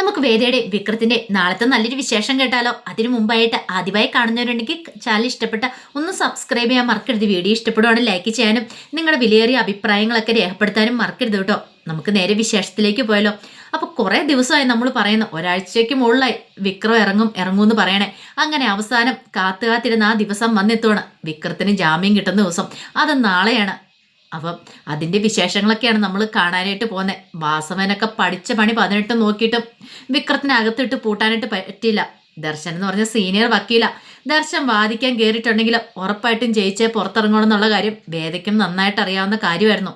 നമുക്ക് വേദയുടെ വിക്രത്തിന്റെ നാളത്തെ നല്ലൊരു വിശേഷം കേട്ടാലോ? അതിനു മുമ്പായിട്ട് ആദ്യമായി കാണുന്നവരുണ്ടെങ്കിൽ ചാനൽ ഇഷ്ടപ്പെട്ട ഒന്ന് സബ്സ്ക്രൈബ് ചെയ്യാൻ മറക്കരുത്. വീഡിയോ ഇഷ്ടപ്പെടുവാണെങ്കിൽ ലൈക്ക് ചെയ്യാനും നിങ്ങളുടെ വിലയേറിയ അഭിപ്രായങ്ങളൊക്കെ രേഖപ്പെടുത്താനും മറക്കരുത് കേട്ടോ. നമുക്ക് നേരെ വിശേഷത്തിലേക്ക് പോയാലോ? അപ്പൊ കുറെ ദിവസമായി നമ്മൾ പറയുന്നു ഒരാഴ്ചയ്ക്ക് മുകളിലായി വിക്രം ഇറങ്ങും ഇറങ്ങും എന്ന് പറയണേ. അങ്ങനെ അവസാനം കാത്തു കാത്തിരുന്ന ആ ദിവസം വന്നെത്തുവാണ്. വിക്രത്തിന് ജാമ്യം കിട്ടുന്ന ദിവസം. അത് നാളെയാണ്. അപ്പം അതിന്റെ വിശേഷങ്ങളൊക്കെയാണ് നമ്മൾ കാണാനായിട്ട് പോകുന്നത്. വാസവനൊക്കെ പഠിച്ച പണി പതിനെട്ട് നോക്കിയിട്ടും വിക്രത്തിനകത്തിട്ട് പൂട്ടാനായിട്ട് പറ്റില്ല ദർശൻ എന്ന് പറഞ്ഞ സീനിയർ വക്കീല. ദർശൻ വാദിക്കാൻ കയറിയിട്ടുണ്ടെങ്കിൽ ഉറപ്പായിട്ടും ജയിച്ചേ പുറത്തിറങ്ങണം എന്നുള്ള കാര്യം വേദയ്ക്കും നന്നായിട്ട് അറിയാവുന്ന കാര്യമായിരുന്നു.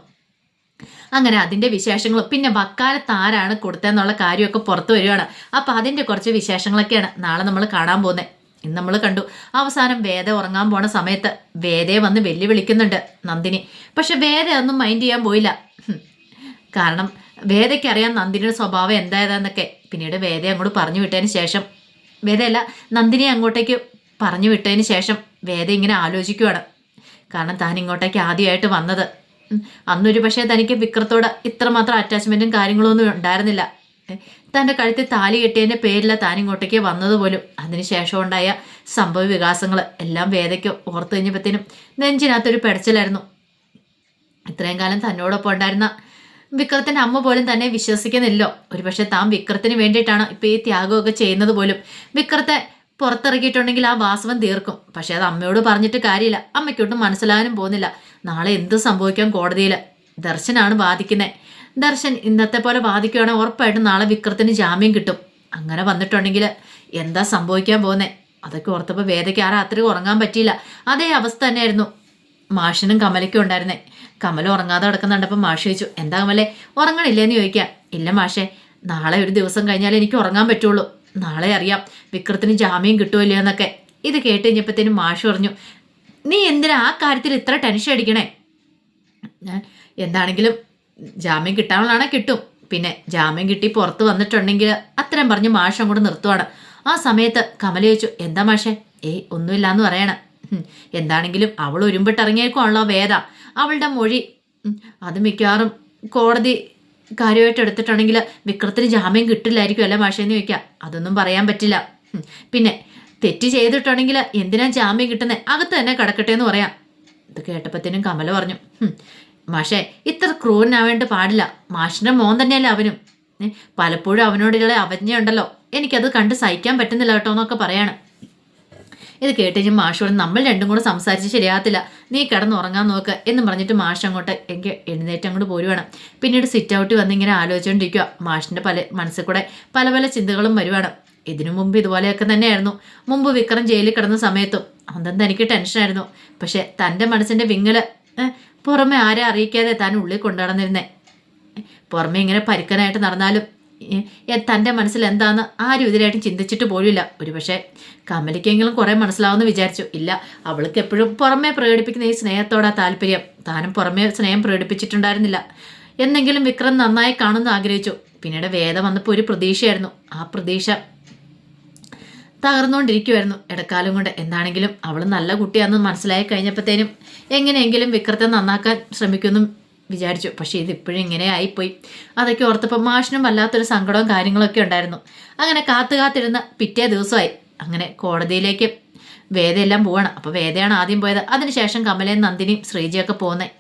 അങ്ങനെ അതിന്റെ വിശേഷങ്ങളും പിന്നെ വക്കാലത്ത് ആരാണ് കൊടുത്തതെന്നുള്ള കാര്യമൊക്കെ പുറത്തു വരികയാണ്. അപ്പോൾ അതിന്റെ കുറച്ച് വിശേഷങ്ങളൊക്കെയാണ് നാളെ നമ്മൾ കാണാൻ പോകുന്നത്. ഇന്ന് നമ്മൾ കണ്ടു. അവസാനം വേദ ഉറങ്ങാൻ പോണ സമയത്ത് വേദയെ വന്ന് വെല്ലുവിളിക്കുന്നുണ്ട് നന്ദിനി. പക്ഷെ വേദ ഒന്നും മൈൻഡ് ചെയ്യാൻ പോയില്ല. കാരണം വേദയ്ക്ക് അറിയാം നന്ദിനിയുടെ സ്വഭാവം എന്തായതാന്നൊക്കെ. പിന്നീട് വേദയെ അങ്ങോട്ട് പറഞ്ഞു വിട്ടതിന് ശേഷം വേദയല്ല നന്ദിനിയെ അങ്ങോട്ടേക്ക് പറഞ്ഞു വിട്ടതിന് ശേഷം വേദ ഇങ്ങനെ ആലോചിക്കുവാണ്. കാരണം താൻ ഇങ്ങോട്ടേക്ക് ആദ്യമായിട്ട് വന്നത്. അന്നൊരു പക്ഷേ തനിക്ക് വിക്രത്തോട് ഇത്രമാത്രം അറ്റാച്ച്മെന്റും കാര്യങ്ങളൊന്നും ഉണ്ടായിരുന്നില്ല. തന്റെ കഴുത്തിൽ താലി കെട്ടിയതിന്റെ പേരില താൻ ഇങ്ങോട്ടേക്ക് വന്നത് പോലും. അതിനുശേഷം ഉണ്ടായ സംഭവ വികാസങ്ങൾ എല്ലാം വേദയ്ക്ക് ഓർത്തു കഴിഞ്ഞപ്പോഴത്തേനും നെഞ്ചിനകത്തൊരു പെടച്ചിലായിരുന്നു. ഇത്രയും കാലം തന്നോടൊപ്പം ഉണ്ടായിരുന്ന വിക്രത്തിന്റെ അമ്മ പോലും തന്നെ വിശ്വസിക്കുന്നില്ലോ ഒരുപക്ഷെ താൻ വിക്രത്തിന് വേണ്ടിയിട്ടാണ് ഇപ്പോൾ ഈ ത്യാഗമൊക്കെ ചെയ്യുന്നത് പോലും. വിക്രത്തെ പുറത്തിറക്കിയിട്ടുണ്ടെങ്കിൽ ആ വാസവം തീർക്കും. പക്ഷേ അത് അമ്മയോട് പറഞ്ഞിട്ട് കാര്യമില്ല. അമ്മയ്ക്കൊട്ടും മനസ്സിലാകാനും പോകുന്നില്ല. നാളെ എന്ത് സംഭവിക്കാം കോടതിയിൽ ദർശനാണ് വാദിക്കുന്നത് ദർശൻ ഇന്നത്തെ പോലെ വാദിക്കുകയാണെങ്കിൽ ഉറപ്പായിട്ടും നാളെ വിക്രത്തിന് ജാമ്യം കിട്ടും. അങ്ങനെ വന്നിട്ടുണ്ടെങ്കിൽ എന്താ സംഭവിക്കാൻ പോകുന്നത് അതൊക്കെ ഓർത്തപ്പോൾ വേദയ്ക്ക് ആ രാത്രി ഉറങ്ങാൻ പറ്റിയില്ല. അതേ അവസ്ഥ തന്നെയായിരുന്നു മാഷിനും കമലയ്ക്കും ഉണ്ടായിരുന്നേ. കമല ഉറങ്ങാതെ കിടക്കുന്നുണ്ടപ്പോൾ മാഷ് ചോദിച്ചു എന്താ കമലെ ഉറങ്ങണില്ലേന്ന് ചോദിക്കാം. ഇല്ല മാഷേ നാളെ ഒരു ദിവസം കഴിഞ്ഞാൽ എനിക്ക് ഉറങ്ങാൻ പറ്റുള്ളൂ. നാളെ അറിയാം വിക്രത്തിന് ജാമ്യം കിട്ടുമല്ലോ എന്നൊക്കെ. ഇത് കേട്ട് കഴിഞ്ഞപ്പോഴത്തേനും മാഷ് പറഞ്ഞു നീ എന്തിനാ ആ കാര്യത്തിൽ ഇത്ര ടെൻഷൻ അടിക്കണേ? ഞാൻ എന്താണെങ്കിലും ജാമ്യം കിട്ടാനുള്ളതാണെ കിട്ടും. പിന്നെ ജാമ്യം കിട്ടി പുറത്ത് വന്നിട്ടുണ്ടെങ്കിൽ അത്രയും പറഞ്ഞ് മാഷ് അങ്ങോട്ട് നിർത്തുവാണ്. ആ സമയത്ത് കമല ചോദിച്ചു എന്താ മാഷേ? ഏയ് ഒന്നുമില്ല എന്ന് പറയണം എന്താണെങ്കിലും അവൾ ഉരുമ്പിട്ടിറങ്ങിയേക്കുവാണല്ലോ വേദ. അവളുടെ മൊഴി അത് മിക്കവാറും കോടതി കാര്യമായിട്ട് എടുത്തിട്ടുണ്ടെങ്കിൽ വിക്രത്തിന് ജാമ്യം കിട്ടില്ലായിരിക്കും അല്ലേ മാഷേന്ന് ചോദിക്കുക. അതൊന്നും പറയാൻ പറ്റില്ല. പിന്നെ തെറ്റ് ചെയ്തിട്ടുണ്ടെങ്കിൽ എന്തിനാ ജാമ്യം കിട്ടുന്നത് അകത്ത് തന്നെ കിടക്കട്ടെ എന്ന് പറയാം. ഇത് കേട്ടപ്പത്തേനും കമല പറഞ്ഞു "ഹും, മാഷേ ഇത്ര ക്രൂരനാവേണ്ട പാടില്ല. മാഷിന്റെ മോൻ തന്നെയല്ലേ അവനും. പലപ്പോഴും അവനോടുള്ള അവജ്ഞയുണ്ടല്ലോ. എനിക്കത് കണ്ട് സഹിക്കാൻ പറ്റുന്നില്ല കേട്ടോ എന്നൊക്കെ പറയാണ്. ഇത് കേട്ട് മാഷോട് നമ്മൾ രണ്ടും കൂടെ സംസാരിച്ച് ശരിയാകത്തില്ല. നീ കിടന്ന് ഉറങ്ങാൻ നോക്ക് എന്ന് പറഞ്ഞിട്ട് മാഷ് അങ്ങോട്ട് എനിക്ക് എഴുന്നേറ്റ് അങ്ങോട്ട് പോരുവാണ്. പിന്നീട് സിറ്റ് ഔട്ട് വന്ന് ഇങ്ങനെ ആലോചിച്ചുകൊണ്ടിരിക്കുക മാഷിന്റെ പല മനസ്സിൽ കൂടെ പല പല ചിന്തകളും വരുവാണ്. ഇതിനു മുമ്പ് ഇതുപോലെയൊക്കെ തന്നെയായിരുന്നു. മുമ്പ് വിക്രം ജയിലിൽ കിടന്ന സമയത്തും അതെന്താ തനിക്ക് ടെൻഷനായിരുന്നു പക്ഷേ തന്റെ മനസ്സിന്റെ വിങ്ങൽ ഏ, പുറമെ ആരെ അറിയിക്കാതെ താൻ ഉള്ളിൽ കൊണ്ടുനടന്നിരുന്നേ പുറമെ ഇങ്ങനെ പരുക്കനായിട്ട് നടന്നാലും തന്റെ മനസ്സിൽ എന്താന്ന് ആരും ഇതിനായിട്ടും ചിന്തിച്ചിട്ട് പോലുമില്ല. ഒരുപക്ഷെ കമലിക്കെങ്കിലും കുറേ മനസ്സിലാവുമെന്ന് വിചാരിച്ചു. ഇല്ല അവൾക്ക് എപ്പോഴും പുറമേ പ്രകടിപ്പിക്കുന്ന ഈ സ്നേഹത്തോടാ താല്പര്യം. താനും പുറമേ സ്നേഹം പ്രകടിപ്പിച്ചിട്ടുണ്ടായിരുന്നില്ല. എന്നെങ്കിലും വിക്രം നന്നായി കാണുമെന്ന് ആഗ്രഹിച്ചു. പിന്നീട് വേദം വന്നപ്പോൾ ഒരു പ്രതീക്ഷയായിരുന്നു. ആ പ്രതീക്ഷ തകർന്നുകൊണ്ടിരിക്കുമായിരുന്നു ഇടക്കാലം കൊണ്ട് എന്താണെങ്കിലും അവൾ നല്ല കുട്ടിയാണെന്ന് മനസ്സിലായി കഴിഞ്ഞപ്പോഴത്തേനും എങ്ങനെയെങ്കിലും വിക്രത്തെ നന്നാക്കാൻ ശ്രമിക്കുമെന്നും വിചാരിച്ചു. പക്ഷേ ഇതിപ്പോഴും ഇങ്ങനെ ആയിപ്പോയി. അതൊക്കെ ഓർത്തപ്പോൾ മാഷിനും വല്ലാത്തൊരു സങ്കടവും കാര്യങ്ങളൊക്കെ ഉണ്ടായിരുന്നു. അങ്ങനെ കാത്തു കാത്തിരുന്ന പിറ്റേ ദിവസമായി. അങ്ങനെ കോടതിയിലേക്ക് വേദയെല്ലാം പോവണം. അപ്പോൾ വേദയാണ് ആദ്യം പോയത്. അതിനുശേഷം കമലയും നന്ദിനിയും ശ്രീജിയൊക്കെ പോകുന്നത്.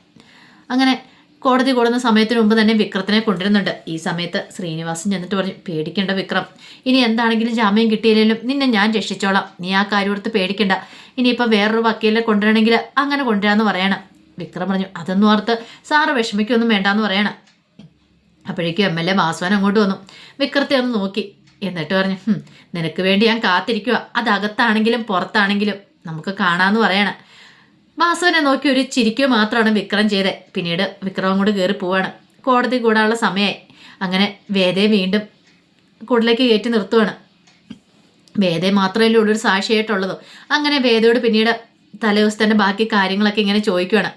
അങ്ങനെ കോടതി കൂടുന്ന സമയത്തിന് മുമ്പ് തന്നെ വിക്രത്തിനെ കൊണ്ടിരുന്നുണ്ട് ഈ സമയത്ത് ശ്രീനിവാസൻ ചെന്നിട്ട് പറഞ്ഞു പേടിക്കേണ്ട വിക്രം. ഇനി എന്താണെങ്കിലും ജാമ്യം കിട്ടിയില്ലെങ്കിലും നിന്നെ ഞാൻ രക്ഷിച്ചോളാം. നീ ആ കാര്യം ഓർത്ത് പേടിക്കണ്ട. ഇനിയിപ്പോൾ വേറൊരു വക്കീലിനെ കൊണ്ടുവരണമെങ്കിൽ അങ്ങനെ കൊണ്ടുവരാമെന്ന് പറയണം. വിക്രം പറഞ്ഞു അതൊന്നും ഓർത്ത് സാറ് വിഷമിക്കൊന്നും വേണ്ടാന്ന് പറയണം. അപ്പോഴേക്കും എം എൽ എ വാസ്വാൻ അങ്ങോട്ട് വന്നു. വിക്രത്തെ ഒന്ന് നോക്കി. എന്നിട്ട് പറഞ്ഞു നിനക്ക് വേണ്ടി ഞാൻ കാത്തിരിക്കുക അത് അകത്താണെങ്കിലും പുറത്താണെങ്കിലും നമുക്ക് കാണാമെന്ന് പറയണം. വാസവനെ നോക്കി ഒരു ചിരിക്കുക മാത്രമാണ് വിക്രം ചെയ്തത് പിന്നീട് വിക്രം അങ്ങോട്ട് കയറി പോവാണ്. കോടതി കൂടാനുള്ള സമയമായി അങ്ങനെ വേദയെ വീണ്ടും കൂടിലേക്ക് കയറ്റി നിർത്തുവാണ്. വേദയെ മാത്രമല്ലേ ഉള്ളൂ ഒരു സാക്ഷിയായിട്ടുള്ളത്. അങ്ങനെ വേദയോട് പിന്നീട് തലേദിവസത്തിന്റെ ബാക്കി കാര്യങ്ങളൊക്കെ ഇങ്ങനെ ദർശനം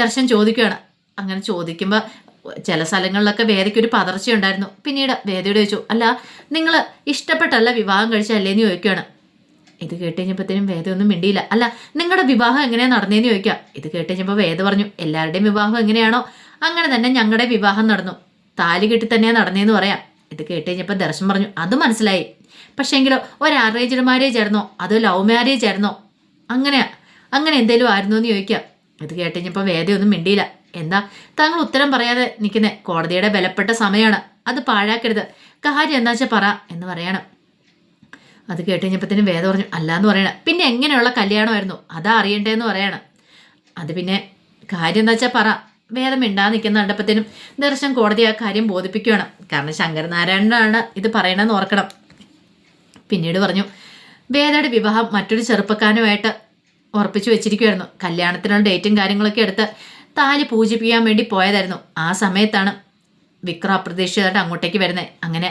ദർശൻ ചോദിക്കുകയാണ് അങ്ങനെ ചോദിക്കുമ്പോൾ ചില സ്ഥലങ്ങളിലൊക്കെ വേദയ്ക്ക് ഒരു പതർച്ചയുണ്ടായിരുന്നു. പിന്നീട് വേദയോട് ചോദിച്ചു അല്ല നിങ്ങൾ ഇഷ്ടപ്പെട്ടല്ല വിവാഹം കഴിച്ചല്ലേന്ന് ചോദിക്കുകയാണ് ഇത് കേട്ട് കഴിഞ്ഞപ്പോഴത്തേനും വേദ ഒന്നും മിണ്ടിയില്ല. അല്ല നിങ്ങളുടെ വിവാഹം എങ്ങനെയാണ് നടന്നതെന്ന് ചോദിക്കുക ഇത് കേട്ടുകഴിഞ്ഞപ്പോൾ വേദ പറഞ്ഞു എല്ലാവരുടെയും വിവാഹം എങ്ങനെയാണോ? അങ്ങനെ തന്നെ ഞങ്ങളുടെ വിവാഹം നടന്നു. താലി കെട്ടി തന്നെയാണ് നടന്നതെന്ന് പറയാം. ഇത് കേട്ട് ദർശനം ദർശൻ പറഞ്ഞു അത് മനസ്സിലായി. പക്ഷേങ്കിലോ ഒരു അറേഞ്ച്ഡ് മാരേജ് ആയിരുന്നോ? അതോ ലവ് മാരേജ് ആയിരുന്നോ? അങ്ങനെ അങ്ങനെ എന്തേലും ആയിരുന്നോ എന്ന് ചോദിക്കാം. ഇത് കേട്ട് വേദമൊന്നും വേദയൊന്നും മിണ്ടിയില്ല. എന്താ? താങ്കൾ ഉത്തരം പറയാതെ നിൽക്കുന്നേ. കോടതിയുടെ ബലപ്പെട്ട സമയമാണ് അത് പാഴാക്കരുത്. കാര്യം എന്താ വെച്ചാൽ പറ എന്ന് പറയണം. അത് കേട്ട് കഴിഞ്ഞപ്പോഴത്തേനും വേദം പറഞ്ഞു അല്ല എന്ന് പറയണം. പിന്നെ എങ്ങനെയുള്ള കല്യാണമായിരുന്നു? അതാ അറിയണ്ടേന്ന് പറയണം. അത് പിന്നെ കാര്യം എന്താ വെച്ചാൽ പറ. വേദം മിണ്ടാ നിൽക്കുന്ന കണ്ടപ്പത്തേനും ദർശൻ കോടതി ആ കാര്യം ബോധിപ്പിക്കുകയാണ്. കാരണം ശങ്കരനാരായണനാണ് ഇത് പറയണമെന്ന് ഓർക്കണം. പിന്നീട് പറഞ്ഞു വേദയുടെ വിവാഹം മറ്റൊരു ചെറുപ്പക്കാരനുമായിട്ട് ഉറപ്പിച്ചു വെച്ചിരിക്കുമായിരുന്നു കല്യാണത്തിനുള്ള ഡേറ്റും കാര്യങ്ങളൊക്കെ എടുത്ത് താലി പൂജിപ്പിക്കാൻ വേണ്ടി പോയതായിരുന്നു. ആ സമയത്താണ് വിക്രം അപ്രതീക്ഷിതമായിട്ട് അങ്ങോട്ടേക്ക് വരുന്നത് അങ്ങനെ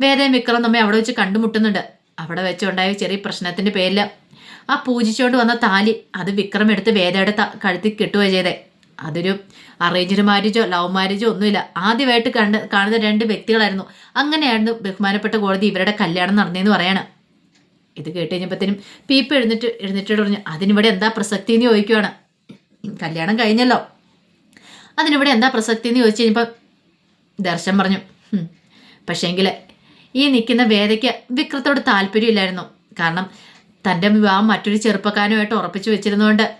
വേദയും വിക്രം നമ്മെ അവിടെ വെച്ച് കണ്ടുമുട്ടുന്നുണ്ട്. അവിടെ വെച്ചുണ്ടായ ചെറിയ പ്രശ്നത്തിന്റെ പേരിൽ ആ പൂജിച്ചോണ്ട് വന്ന താലി അത് വിക്രം എടുത്ത് വേദയുടെ കഴുത്തിൽ കിട്ടുക ചെയ്തേ. അതൊരു അറേഞ്ച്ഡ് മാരേജോ ലവ് മാരേജോ ഒന്നുമില്ല. ആദ്യമായിട്ട് കണ്ട് കാണുന്ന രണ്ട് വ്യക്തികളായിരുന്നു. അങ്ങനെയായിരുന്നു ബഹുമാനപ്പെട്ട കോടതി ഇവരുടെ കല്യാണം നടന്നതെന്ന് പറയാണ്. ഇത് കേട്ട് കഴിഞ്ഞപ്പോഴത്തേനും പീപ്പ് എഴുന്നിട്ട് എഴുന്നിട്ട് പറഞ്ഞു അതിനിവിടെ എന്താ പ്രസക്തി എന്ന് ചോദിക്കുവാണ്. കല്യാണം കഴിഞ്ഞല്ലോ. അതിനിവിടെ എന്താ പ്രസക്തി എന്ന് ചോദിച്ചു കഴിഞ്ഞപ്പോൾ ദർശൻ പറഞ്ഞു. "ഹും, പക്ഷേങ്കിൽ ഈ നിൽക്കുന്ന വേദയ്ക്ക് വിക്രത്തോട് താല്പര്യമില്ലായിരുന്നു. കാരണം തന്റെ വിവാഹം മറ്റൊരു ചെറുപ്പക്കാരനുമായിട്ട് ഉറപ്പിച്ചു വെച്ചിരുന്നതുകൊണ്ട്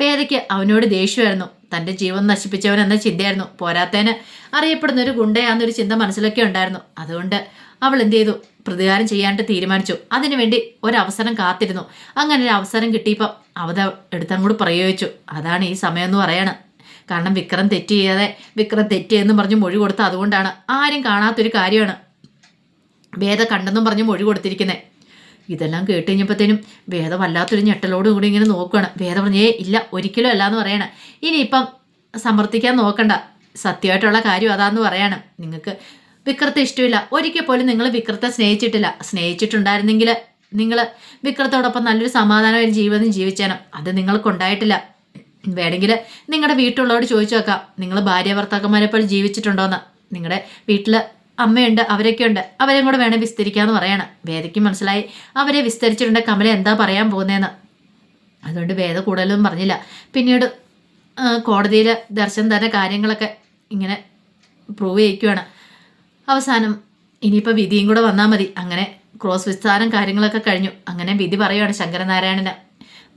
വേദയ്ക്ക് അവനോട് ദേഷ്യമായിരുന്നു. തന്റെ ജീവൻ നശിപ്പിച്ചവൻ എന്ന ചിന്തയായിരുന്നു. പോരാത്തേന് അറിയപ്പെടുന്ന ഒരു ഗുണ്ടയാന്നൊരു ചിന്ത മനസ്സിലൊക്കെ ഉണ്ടായിരുന്നു. അതുകൊണ്ട് അവൾ എന്ത് ചെയ്തു? പ്രതികാരം ചെയ്യാനായിട്ട് തീരുമാനിച്ചു. അതിനുവേണ്ടി ഒരവസരം കാത്തിരുന്നു. അങ്ങനെ ഒരു അവസരം കിട്ടിയപ്പോൾ അവത എടുത്തങ്ങോട്ട് പ്രയോഗിച്ചു. അതാണ് ഈ സമയം എന്ന് പറയണം. കാരണം വിക്രം തെറ്റ് ചെയ്യാതെ വിക്രം തെറ്റിയെന്ന് പറഞ്ഞ് മൊഴി കൊടുത്ത അതുകൊണ്ടാണ് ആരും കാണാത്തൊരു കാര്യമാണ്. വേദ കണ്ടെന്നും പറഞ്ഞ് മൊഴി കൊടുത്തിരിക്കുന്നത് ഇതെല്ലാം കേട്ട് കഴിഞ്ഞപ്പോഴത്തേനും വേദ വല്ലാത്തൊരു ഞെട്ടലോടും കൂടി ഇങ്ങനെ നോക്കുകയാണ് വേദ പറഞ്ഞേ ഇല്ല ഒരിക്കലും അല്ല എന്ന് പറയണം. ഇനിയിപ്പം സമർത്ഥിക്കാൻ നോക്കണ്ട. സത്യമായിട്ടുള്ള കാര്യം അതാന്ന് പറയാണ്. നിങ്ങൾക്ക് വിക്രത്തെ ഇഷ്ടമില്ല. ഒരിക്കൽ പോലും നിങ്ങൾ വിക്രത്തെ സ്നേഹിച്ചിട്ടില്ല. സ്നേഹിച്ചിട്ടുണ്ടായിരുന്നെങ്കിൽ നിങ്ങൾ വിക്രത്തോടൊപ്പം നല്ലൊരു സമാധാനമായ ജീവിതം ജീവിച്ചേനം. അത് നിങ്ങൾക്കുണ്ടായിട്ടില്ല. വേണമെങ്കിൽ നിങ്ങളുടെ വീട്ടിലുള്ളവരോട് ചോദിച്ചു നോക്കാം. നിങ്ങൾ ഭാര്യ ഭർത്താക്കന്മാരെ പോലെ ജീവിച്ചിട്ടുണ്ടോന്ന്. നിങ്ങളുടെ വീട്ടിൽ അമ്മയുണ്ട് അവരൊക്കെ ഉണ്ട് അവരെയും കൂടെ വേണേൽ വിസ്തരിക്കാന്ന് പറയണം. വേദയ്ക്ക് മനസ്സിലായി. അവരെ വിസ്തരിച്ചിട്ടുണ്ട്. കമല എന്താ പറയാൻ പോകുന്നതെന്ന് അതുകൊണ്ട് വേദ കൂടുതലൊന്നും പറഞ്ഞില്ല. പിന്നീട് കോടതിയിൽ ദർശൻ തന്നെ കാര്യങ്ങളൊക്കെ ഇങ്ങനെ പ്രൂവ് ചെയ്യിക്കുവാണ്. അവസാനം ഇനിയിപ്പോൾ വിധിയും കൂടെ വന്നാൽ മതി. അങ്ങനെ ക്രോസ് വിസ്താരം കാര്യങ്ങളൊക്കെ കഴിഞ്ഞു. അങ്ങനെ വിധി പറയുവാണ് ശങ്കരനാരായണന്.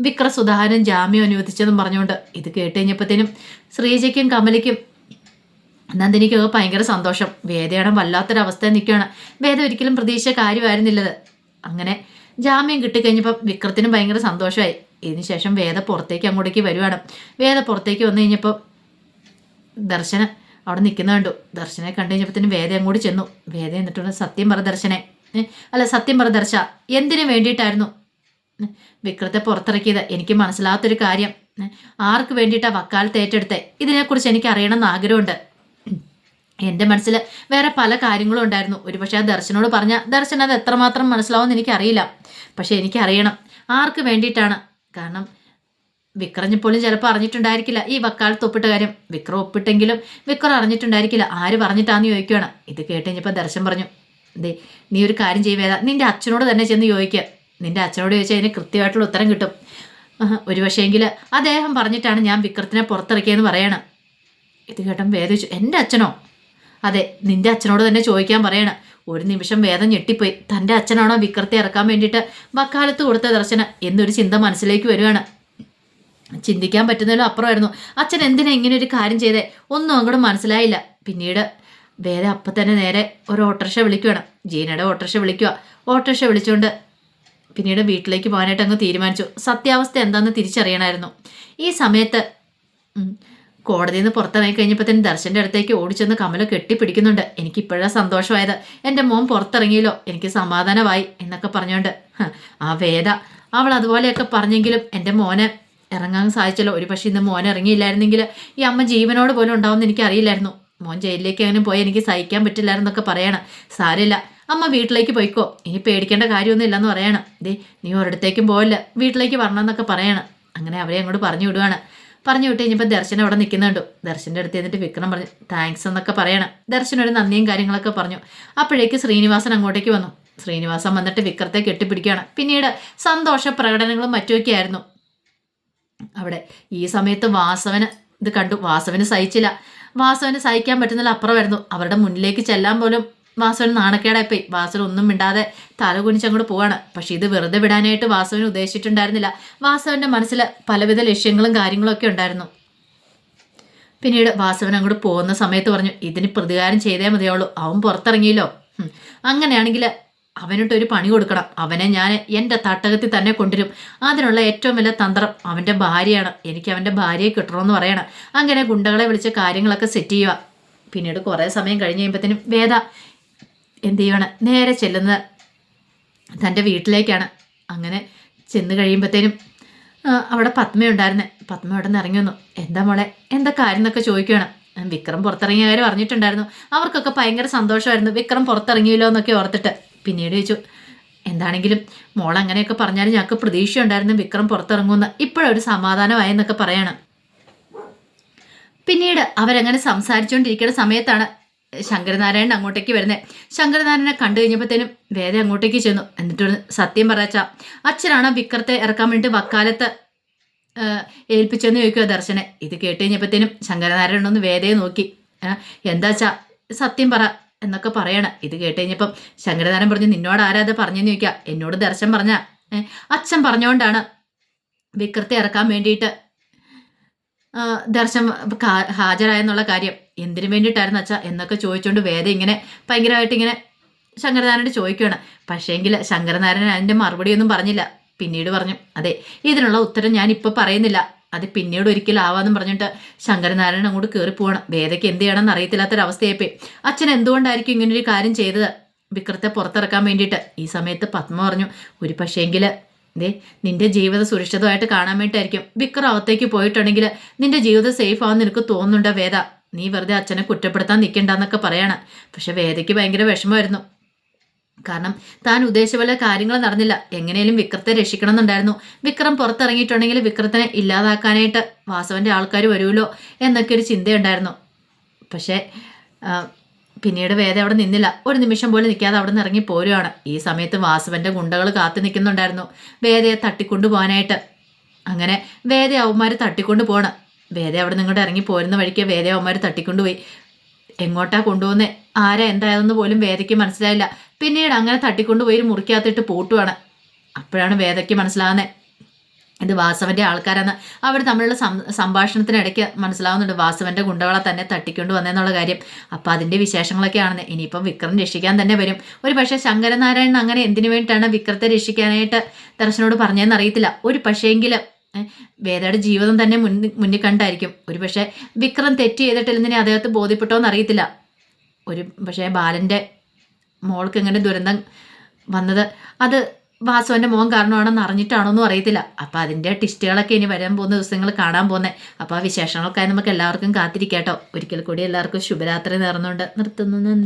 വിക്ര സുധാകരൻ ജാമ്യം അനുവദിച്ചെന്നും പറഞ്ഞുകൊണ്ട് ഇത് കേട്ട് കഴിഞ്ഞപ്പോഴത്തേനും ശ്രീജയ്ക്കും കമലയ്ക്കും നന്ദിനിക്കൊക്കെ ഭയങ്കര സന്തോഷം. വേദയുടെ വല്ലാത്തൊരവസ്ഥ നിൽക്കുകയാണ്. വേദ ഒരിക്കലും പ്രതീക്ഷ കാര്യമായിരുന്നില്ലത്. അങ്ങനെ ജാമ്യം കിട്ടിക്കഴിഞ്ഞപ്പോൾ വിക്രത്തിനും ഭയങ്കര സന്തോഷമായി. ഇതിനുശേഷം വേദ പുറത്തേക്ക് അങ്ങോട്ടേക്ക് വരുവാണ്. വേദ പുറത്തേക്ക് വന്നു കഴിഞ്ഞപ്പോൾ ദർശന അവിടെ നിൽക്കുന്ന കണ്ടു. ദർശനെ കണ്ടു കഴിഞ്ഞപ്പോഴത്തേനും വേദ അങ്ങോട്ട് ചെന്നു. വേദ എന്നിട്ടുണ്ട് സത്യം പറ ദർശനെ. അല്ല സത്യം പറ ദർശ എന്തിനു വേണ്ടിയിട്ടായിരുന്നു? വിക്രത്തെ പുറത്തിറക്കിയത് എനിക്ക് മനസ്സിലാത്തൊരു കാര്യം. ആർക്ക് വേണ്ടിയിട്ടാണ് വക്കാലത്ത് ഏറ്റെടുത്തത് ഇതിനെക്കുറിച്ച് എനിക്ക് അറിയണമെന്ന് ആഗ്രഹമുണ്ട്. എന്റെ മനസ്സിൽ വേറെ പല കാര്യങ്ങളും ഉണ്ടായിരുന്നു. ഒരുപക്ഷെ ആ ദർശനോട് പറഞ്ഞ ദർശൻ അത് എത്രമാത്രം മനസ്സിലാവുമെന്ന് എനിക്കറിയില്ല. പക്ഷേ എനിക്കറിയണം. ആർക്ക് വേണ്ടിയിട്ടാണ്? കാരണം വിക്രഞ്ഞ് പോലും ചിലപ്പോൾ അറിഞ്ഞിട്ടുണ്ടായിരിക്കില്ല ഈ വക്കാലത്ത് ഒപ്പിട്ട കാര്യം. വിക്രം ഒപ്പിട്ടെങ്കിലും വിക്രം അറിഞ്ഞിട്ടുണ്ടായിരിക്കില്ല. ആര് പറഞ്ഞിട്ടാന്ന് ചോദിക്കുകയാണ് ഇത് കേട്ട് കഴിഞ്ഞപ്പോൾ ദർശൻ പറഞ്ഞു ദേ നീ ഒരു കാര്യം ചെയ്യുവേദ നിന്റെ അച്ഛനോട് തന്നെ ചെന്ന് ചോദിക്കുക നിന്റെ അച്ഛനോട് ചോദിച്ചാൽ അതിന് കൃത്യമായിട്ടുള്ള ഉത്തരം കിട്ടും. ആഹ്, ഒരു പക്ഷേങ്കിൽ അദ്ദേഹം പറഞ്ഞിട്ടാണ് ഞാൻ വിക്രത്തിനെ പുറത്തിറക്കിയെന്ന് പറയണം. ഇത് കേട്ടം വേദിച്ചു എന്റെ അച്ഛനോ? അതെ നിന്റെ അച്ഛനോട് തന്നെ ചോദിക്കാൻ പറയണം. ഒരു നിമിഷം വേദം ഞെട്ടിപ്പോയി. തന്റെ അച്ഛനാണോ വിക്രത്തെ ഇറക്കാൻ വേണ്ടിയിട്ട് വക്കാലത്ത് കൊടുത്ത ദർശന എന്നൊരു ചിന്ത മനസ്സിലേക്ക് വരികയാണ് ചിന്തിക്കാൻ പറ്റുന്നതിലും അപ്പുറമായിരുന്നു. അച്ഛൻ എന്തിനാ ഇങ്ങനെ ഒരു കാര്യം ചെയ്തേ? ഒന്നും അങ്ങോട്ട് മനസ്സിലായില്ല. പിന്നീട് വേറെ അപ്പം തന്നെ നേരെ ഒരു ഓട്ടോറിക്ഷ വിളിക്കുകയാണ് ജീനയുടെ ഓട്ടോറിക്ഷ വിളിക്കുക ഓട്ടോറിക്ഷ വിളിച്ചുകൊണ്ട് പിന്നീട് വീട്ടിലേക്ക് പോകാനായിട്ട് അങ്ങ് തീരുമാനിച്ചു. സത്യാവസ്ഥ എന്താണെന്ന് തിരിച്ചറിയണമായിരുന്നു. ഈ സമയത്ത് കോടതിയിൽ നിന്ന് പുറത്തിറങ്ങി കഴിഞ്ഞപ്പോൾ തന്നെ ദർശന്റെ അടുത്തേക്ക് ഓടിച്ചെന്ന് കമല കെട്ടിപ്പിടിക്കുന്നുണ്ട്. എനിക്ക് ഇപ്പോഴാണ് സന്തോഷമായത്. എന്റെ മോൻ പുറത്തിറങ്ങിയല്ലോ. എനിക്ക് സമാധാനമായി എന്നൊക്കെ പറഞ്ഞുകൊണ്ട്. ആ വേദ. അവൾ അതുപോലെയൊക്കെ പറഞ്ഞെങ്കിലും എന്റെ മോനെ ഇറങ്ങാൻ സാധിച്ചല്ലോ. ഒരു പക്ഷേ ഇന്ന് മോൻ ഇറങ്ങിയില്ലായിരുന്നെങ്കിൽ ഈ അമ്മ ജീവനോട് പോലും ഉണ്ടാവുമെന്ന് എനിക്ക് അറിയില്ലായിരുന്നു മോൻ ജയിലിലേക്ക് അങ്ങനെ പോയി എനിക്ക് സഹിക്കാൻ പറ്റില്ലായിരുന്നൊക്കെ പറയണം. സാരമില്ല. അമ്മ വീട്ടിലേക്ക് പോയിക്കോ. ഇനി പേടിക്കേണ്ട കാര്യമൊന്നും ഇല്ലെന്ന് പറയണം. ദേ നീ ഒരിടത്തേക്കും പോവില്ല. വീട്ടിലേക്ക് വരണമെന്നൊക്കെ പറയണം. അങ്ങനെ അവരെ അങ്ങോട്ട് പറഞ്ഞു വിടുവാണ്. പറഞ്ഞു വിട്ട് കഴിഞ്ഞപ്പോൾ ദർശൻ അവിടെ നിൽക്കുന്നുണ്ട് ദർശന്റെ അടുത്ത് എന്നിട്ട് വിക്രം പറഞ്ഞു താങ്ക്സ് എന്നൊക്കെ പറയണം. ദർശൻ ഒരു നന്ദിയും കാര്യങ്ങളൊക്കെ പറഞ്ഞു. അപ്പോഴേക്ക് ശ്രീനിവാസൻ അങ്ങോട്ടേക്ക് വന്നു. ശ്രീനിവാസൻ വന്നിട്ട് വിക്രത്തെ കെട്ടിപ്പിടിക്കുകയാണ്. പിന്നീട് സന്തോഷ പ്രകടനങ്ങളും മറ്റുമൊക്കെ ആയിരുന്നു. അവിടെ ഈ സമയത്ത് വാസവന് ഇത് കണ്ടു. വാസവന് സഹിച്ചില്ല. വാസവന് സഹിക്കാൻ പറ്റുന്നതിൽ അപ്പുറമായിരുന്നു അവരുടെ മുന്നിലേക്ക് ചെല്ലാൻ പോലും വാസുവിന് നാണക്കേടായിപ്പോയി വാസവൻ ഒന്നും മിണ്ടാതെ തല കുനിച്ചങ്ങോട്ട് പോവാണ്. പക്ഷെ ഇത് വെറുതെ വിടാനായിട്ട് വാസവൻ ഉദ്ദേശിച്ചിട്ടുണ്ടായിരുന്നില്ല. വാസവന്റെ മനസ്സിൽ പലവിധ ലക്ഷ്യങ്ങളും കാര്യങ്ങളും ഒക്കെ ഉണ്ടായിരുന്നു. പിന്നീട് വാസവൻ അങ്ങോട്ട് പോകുന്ന സമയത്ത് പറഞ്ഞു ഇതിന് പ്രതികാരം ചെയ്തേ മതിയുള്ളൂ അവൻ പുറത്തിറങ്ങിയല്ലോ. അങ്ങനെയാണെങ്കിൽ അവനോട്ട് ഒരു പണി കൊടുക്കണം. അവനെ ഞാൻ എന്റെ തട്ടകത്തിൽ തന്നെ കൊണ്ടുവരും. അതിനുള്ള ഏറ്റവും വലിയ തന്ത്രം അവന്റെ ഭാര്യയാണ്. എനിക്ക് അവന്റെ ഭാര്യയെ കിട്ടണമെന്ന് പറയണം. അങ്ങനെ ഗുണ്ടകളെ വിളിച്ച് കാര്യങ്ങളൊക്കെ സെറ്റ് ചെയ്യുക. പിന്നീട് കുറേ സമയം കഴിഞ്ഞ് കഴിയുമ്പോഴത്തേനും വേദ എന്ത് ചെയ്യുവാണ് നേരെ ചെല്ലുന്നത്. തന്റെ വീട്ടിലേക്കാണ്. അങ്ങനെ ചെന്ന് കഴിയുമ്പോഴത്തേനും അവിടെ പത്മയുണ്ടായിരുന്നെ പത്മ അവിടെ നിന്ന് ഇറങ്ങി വന്നു. എന്താ മോളെ? എന്താ കാര്യം എന്നൊക്കെ ചോദിക്കുകയാണ് വിക്രം പുറത്തിറങ്ങിയ കാര്യം പറഞ്ഞിട്ടുണ്ടായിരുന്നു അവർക്കൊക്കെ ഭയങ്കര സന്തോഷമായിരുന്നു. വിക്രം പുറത്തിറങ്ങിയല്ലോ എന്നൊക്കെ ഓർത്തിട്ട്. പിന്നീട് ചോദിച്ചു എന്താണെങ്കിലും മോൾ അങ്ങനെയൊക്കെ പറഞ്ഞാലും ഞങ്ങൾക്ക് പ്രതീക്ഷയുണ്ടായിരുന്നു വിക്രം പുറത്തിറങ്ങുമെന്ന്. ഇപ്പോഴൊരു സമാധാനമായെന്നൊക്കെ പറയാണ്. പിന്നീട് അവരങ്ങനെ സംസാരിച്ചുകൊണ്ടിരിക്കുന്ന സമയത്താണ് ശങ്കരനാരായണൻ അങ്ങോട്ടേക്ക് വരുന്നത് ശങ്കരനാരായണനെ കണ്ടു കഴിഞ്ഞപ്പോഴത്തേനും വേദ അങ്ങോട്ടേക്ക് ചെന്നു. എന്നിട്ട് സത്യം പറയച്ച അച്ഛനാണ് വിക്രത്തെ ഇറക്കാൻ വേണ്ടി വക്കാലത്ത് ഏൽപ്പിച്ചെന്ന് ചോദിക്കുക ദർശനെ. ഇത് കേട്ട് കഴിഞ്ഞപ്പോഴത്തേനും ശങ്കരനാരായണൻ ഒന്ന് വേദയെ നോക്കി. എന്താച്ച എന്താച്ചാ സത്യം പറ എന്നൊക്കെ പറയണ. ഇത് കേട്ട് കഴിഞ്ഞപ്പം ശങ്കരനാരായണൻ പറഞ്ഞു നിന്നോട് ആരാ അത് പറഞ്ഞെന്ന് ചോദിക്കുക എന്നോട് ദർശൻ പറഞ്ഞ അച്ഛൻ പറഞ്ഞുകൊണ്ടാണ് വിക്രത്തെ ഇറക്കാൻ വേണ്ടിയിട്ട് കാ- ഹാജരായെന്നുള്ള കാര്യം എന്തിനു വേണ്ടിയിട്ടായിരുന്നു അച്ഛാ എന്നൊക്കെ ചോദിച്ചുകൊണ്ട് വേദ ഇങ്ങനെ ഭയങ്കരമായിട്ട് ഇങ്ങനെ ശങ്കരനാരായണോട് ചോദിക്കുകയാണ് പക്ഷേങ്കിൽ ശങ്കരനാരായണൻ അതിന്റെ മറുപടിയൊന്നും പറഞ്ഞില്ല. പിന്നീട് പറഞ്ഞു അതെ ഇതിനുള്ള ഉത്തരം ഞാൻ ഇപ്പോൾ പറയുന്നില്ല. അത് പിന്നീട് ഒരിക്കലും ആവാന്നും പറഞ്ഞിട്ട് ശങ്കരനാരായണൻ അങ്ങോട്ട് കയറി പോവാണ്. വേദയ്ക്ക് എന്ത് ചെയ്യണമെന്ന് അറിയത്തില്ലാത്തൊരവസ്ഥയായിപ്പോയി. അച്ഛൻ എന്തുകൊണ്ടായിരിക്കും ഇങ്ങനൊരു കാര്യം ചെയ്തത്? വിക്രത്തെ പുറത്തിറക്കാൻ വേണ്ടിയിട്ട്. ഈ സമയത്ത് പത്മ പറഞ്ഞു ഒരു പക്ഷേങ്കിൽ ദേ നിന്റെ ജീവിതം സുരക്ഷിതമായിട്ട് കാണാൻ വേണ്ടിയിട്ടായിരിക്കും വിക്രം അകത്തേക്ക് പോയിട്ടുണ്ടെങ്കിൽ നിന്റെ ജീവിതം സേഫ് ആണെന്ന് നിനക്ക് തോന്നുന്നുണ്ടോ വേദ? നീ വെറുതെ അച്ഛനെ കുറ്റപ്പെടുത്താൻ നിൽക്കണ്ടെന്നൊക്കെ പറയാണ്. പക്ഷെ വേദയ്ക്ക് ഭയങ്കര വിഷമമായിരുന്നു. കാരണം താൻ ഉദ്ദേശിച്ച പോലെ കാര്യങ്ങൾ നടന്നില്ല. എങ്ങനെയും വിക്രത്തെ രക്ഷിക്കണം എന്നുണ്ടായിരുന്നു വിക്രം പുറത്തിറങ്ങിയിട്ടുണ്ടെങ്കിൽ വിക്രത്തിനെ ഇല്ലാതാക്കാനായിട്ട് വാസവന്റെ ആൾക്കാർ വരുമല്ലോ എന്നൊക്കെ ഒരു ചിന്തയുണ്ടായിരുന്നു. പക്ഷേ പിന്നീട് വേദ അവിടെ നിന്നില്ല. ഒരു നിമിഷം പോലും നിൽക്കാതെ അവിടെ നിന്ന് ഇറങ്ങി പോരുവാണ്. ഈ സമയത്ത് വാസുവന്റെ ഗുണ്ടകൾ കാത്തു നിൽക്കുന്നുണ്ടായിരുന്നു. വേദയെ തട്ടിക്കൊണ്ടു പോകാനായിട്ട്. അങ്ങനെ വേദ അവന്മാർ തട്ടിക്കൊണ്ടു പോകണം വേദ അവിടെ നിങ്ങോട്ട് ഇറങ്ങി പോരുന്ന വഴിക്ക് വേദ അവന്മാർ തട്ടിക്കൊണ്ടുപോയി എങ്ങോട്ടാ കൊണ്ടുപോകുന്നത് ആരാ എന്തായതെന്ന് പോലും വേദയ്ക്ക് മനസ്സിലായില്ല. പിന്നീട് അങ്ങനെ തട്ടിക്കൊണ്ടുപോയി ഒരു മുറിക്കകത്തിട്ട് പൂട്ടുവാണ്. അപ്പോഴാണ് വേദയ്ക്ക് മനസ്സിലാകുന്നത് ഇത് വാസവന്റെ ആൾക്കാരാന്ന് അവർ തമ്മിലുള്ള സംഭാഷണത്തിനിടയ്ക്ക് മനസ്സിലാവുന്നുണ്ട് വാസവന്റെ ഗുണ്ടവള തന്നെ തട്ടിക്കൊണ്ട് വന്നെന്നുള്ള കാര്യം. അപ്പം അതിന്റെ വിശേഷങ്ങളൊക്കെ ആണെന്ന്. ഇനിയിപ്പം വിക്രം രക്ഷിക്കാൻ തന്നെ വരും. ഒരു പക്ഷേ ശങ്കരനാരായണൻ അങ്ങനെ എന്തിനു വേണ്ടിയിട്ടാണ് വിക്രത്തെ രക്ഷിക്കാനായിട്ട് ദർശനോട് പറഞ്ഞതെന്ന് അറിയത്തില്ല. ഒരു പക്ഷേങ്കിൽ വേദയുടെ ജീവിതം തന്നെ മുന്നിൽ മുന്നിൽ കണ്ടായിരിക്കും. ഒരു പക്ഷേ വിക്രം തെറ്റ് ചെയ്തിട്ടില്ലെന്നിനെ അദ്ദേഹത്തെ ബോധ്യപ്പെട്ടോന്ന് അറിയത്തില്ല ഒരു പക്ഷേ ബാലന്റെ മോൾക്ക് എങ്ങനെ ദുരന്തം വന്നത്? അത് വാസുവിന്റെ മോൻ കാരണമാണെന്ന് അറിഞ്ഞിട്ടാണോന്നും അറിയത്തില്ല. അപ്പം അതിന്റെ ടിസ്റ്റുകളൊക്കെ ഇനി വരാൻ പോകുന്ന ദിവസങ്ങൾ കാണാൻ പോകുന്നത് അപ്പോൾ ആ വിശേഷങ്ങൾക്കായി നമുക്ക് എല്ലാവർക്കും കാത്തിരിക്കാട്ടോ. ഒരിക്കൽ കൂടി എല്ലാവർക്കും ശുഭരാത്രി നേർന്നുകൊണ്ട് നിർത്തുന്നു.